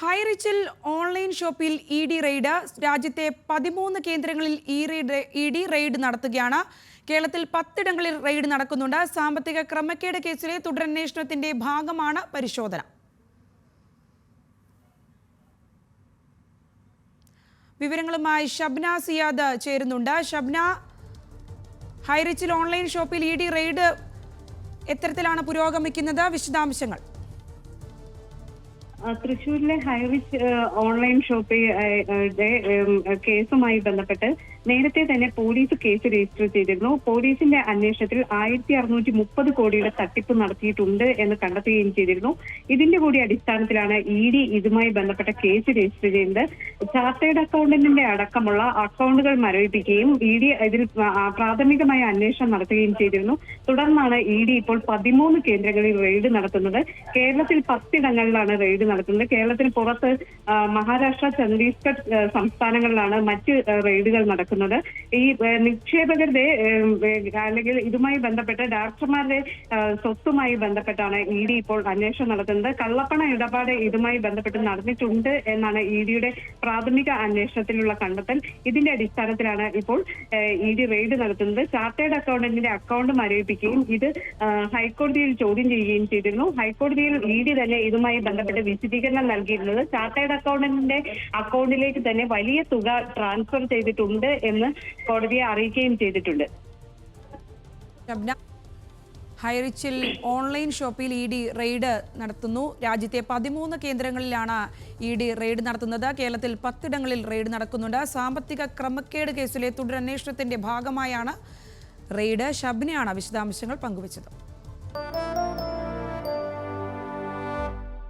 ഹൈറിച്ചിൽ online ഷോപ്പിൽ E D raid. രാജ്യത്തെ പതിമൂന്ന് കേന്ദ്രങ്ങളിൽ ഇ റെയ്ഡ് ഡി റെയ്ഡ് നടത്തുകയാണ്. കേരളത്തിൽ പത്തിടങ്ങളിൽ റെയ്ഡ് നടക്കുന്നുണ്ട്. സാമ്പത്തിക ക്രമക്കേട് കേസിലെ തുടരന്വേഷണത്തിന്റെ ഭാഗമാണ് പരിശോധന. വിവരങ്ങളുമായി ഷബ്ന സിയാദ് ചേരുന്നുണ്ട്. ഷബ്ന ഹൈറിച്ചിൽ ഓൺലൈൻ ഷോപ്പിൽ ഇ ഡി റെയ്ഡ് എത്തരത്തിലാണ് പുരോഗമിക്കുന്നത്? വിശദാംശങ്ങൾ. ആ, തൃശ്ശൂരിലെ ഹൈറിച്ച് ഓൺലൈൻ ഷോപ്പിംഗ് കേസുമായി ബന്ധപ്പെട്ട് നേരത്തെ തന്നെ പോലീസ് കേസ് രജിസ്റ്റർ ചെയ്തിരുന്നു. പോലീസിന്റെ അന്വേഷണത്തിൽ ആയിരത്തി അറുന്നൂറ്റി മുപ്പത് കോടിയുടെ തട്ടിപ്പ് നടത്തിയിട്ടുണ്ട് എന്ന് കണ്ടെത്തുകയും ചെയ്തിരുന്നു. ഇതിന്റെ കൂടി അടിസ്ഥാനത്തിലാണ് ഇ ഡി ഇതുമായി ബന്ധപ്പെട്ട കേസ് രജിസ്റ്റർ ചെയ്യുന്നത് ചാർട്ടേഡ് അക്കൗണ്ടന്റിന്റെ അടക്കമുള്ള അക്കൗണ്ടുകൾ മരവിപ്പിക്കുകയും ഇ ഡി ഇതിൽ പ്രാഥമികമായ അന്വേഷണം നടത്തുകയും ചെയ്തിരുന്നു. തുടർന്നാണ് ഇ ഡി ഇപ്പോൾ പതിമൂന്ന് കേന്ദ്രങ്ങളിൽ റെയ്ഡ് നടത്തുന്നത്. കേരളത്തിൽ പത്തിടങ്ങളിലാണ് റെയ്ഡ് നടത്തുന്നത് കേരളത്തിന് പുറത്ത് മഹാരാഷ്ട്ര ഛത്തീസ്ഗഡ് സംസ്ഥാനങ്ങളിലാണ് മറ്റ് റെയ്ഡുകൾ നടക്കുന്നത്. ഈ നിക്ഷേപകരുടെ അല്ലെങ്കിൽ ഇതുമായി ബന്ധപ്പെട്ട് ഡയറക്ടർമാരുടെ സ്വത്തുമായി ബന്ധപ്പെട്ടാണ് ഇ ഡി ഇപ്പോൾ അന്വേഷണം നടത്തുന്നത്. കള്ളപ്പണ ഇടപാട് ഇതുമായി ബന്ധപ്പെട്ട് നടന്നിട്ടുണ്ട് എന്നാണ് ഇ ഡിയുടെ പ്രാഥമിക അന്വേഷണത്തിലുള്ള കണ്ടെത്തൽ. ഇതിന്റെ അടിസ്ഥാനത്തിലാണ് ഇപ്പോൾ ഇ ഡി റെയ്ഡ് നടത്തുന്നത്. ചാർട്ടേഡ് അക്കൗണ്ടന്റിന്റെ അക്കൗണ്ട് മരവിപ്പിക്കുകയും ഇത് ഹൈക്കോടതിയിൽ ചോദ്യം ചെയ്യുകയും ചെയ്തിരുന്നു. ഹൈക്കോടതിയിൽ ഇ ഡി തന്നെ ഇതുമായി ബന്ധപ്പെട്ട് വിശദീകരണം നൽകിയിരുന്നത്. ചാർട്ടേഡ് അക്കൗണ്ടന്റിന്റെ അക്കൗണ്ടിലേക്ക് തന്നെ വലിയ തുക ട്രാൻസ്ഫർ ചെയ്തിട്ടുണ്ട് എന്ന് കോടതിയെ അറിയിക്കുകയും ചെയ്തിട്ടുണ്ട്. ഹൈറിച്ചിൽ ഓൺലൈൻ ഷോപ്പിൽ ഇ ഡി റെയ്ഡ് നടത്തുന്നു. രാജ്യത്തെ പതിമൂന്ന് കേന്ദ്രങ്ങളിലാണ് ഇ ഡി റെയ്ഡ് നടത്തുന്നത്. കേരളത്തിൽ പത്തിടങ്ങളിൽ റെയ്ഡ് നടക്കുന്നുണ്ട്. സാമ്പത്തിക ക്രമക്കേട് കേസിലെ തുടരന്വേഷണത്തിന്റെ ഭാഗമായാണ് റെയ്ഡ്. ഷബ്നയാണ് വിശദാംശങ്ങൾ പങ്കുവച്ചത്.